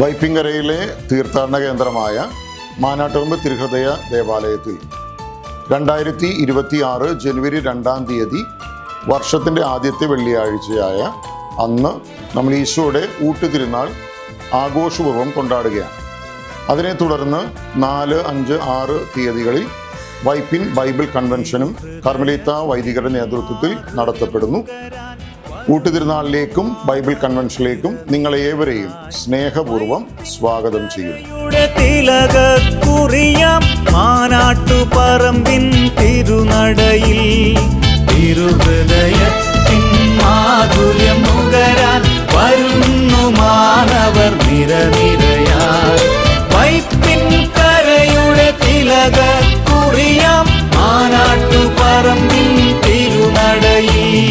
വൈപ്പിങ്കരയിലെ തീർത്ഥാടന കേന്ദ്രമായ മാനാട്ടുറമ്പ് തിരുഹൃദയ ദേവാലയത്തിൽ രണ്ടായിരത്തി ഇരുപത്തി ആറ് ജനുവരി രണ്ടാം തീയതി വർഷത്തിന്റെ ആദ്യത്തെ വെള്ളിയാഴ്ചയായ അന്ന് നമ്മൾ ഈശോയുടെ ഊട്ടുതിരുന്നാൾ ആഘോഷപൂർവം കൊണ്ടാടുകയാണ്. അതിനെ തുടർന്ന് നാല് അഞ്ച് ആറ് തീയതികളിൽ വൈപ്പിൻ ബൈബിൾ കൺവെൻഷനും കർമ്മലീത്ത വൈദികരുടെ നേതൃത്വത്തിൽ നടത്തപ്പെടുന്നു. കൂട്ടുതിരുനാളിലേക്കും ബൈബിൾ കൺവെൻഷനിലേക്കും നിങ്ങളെ ഏവരെയും സ്നേഹപൂർവം സ്വാഗതം ചെയ്യുന്നു. പറമ്പിൻ തിരുനടയിൽ. വരുന്നു മാനവർ പറമ്പിൻ തിരുനടയിൽ.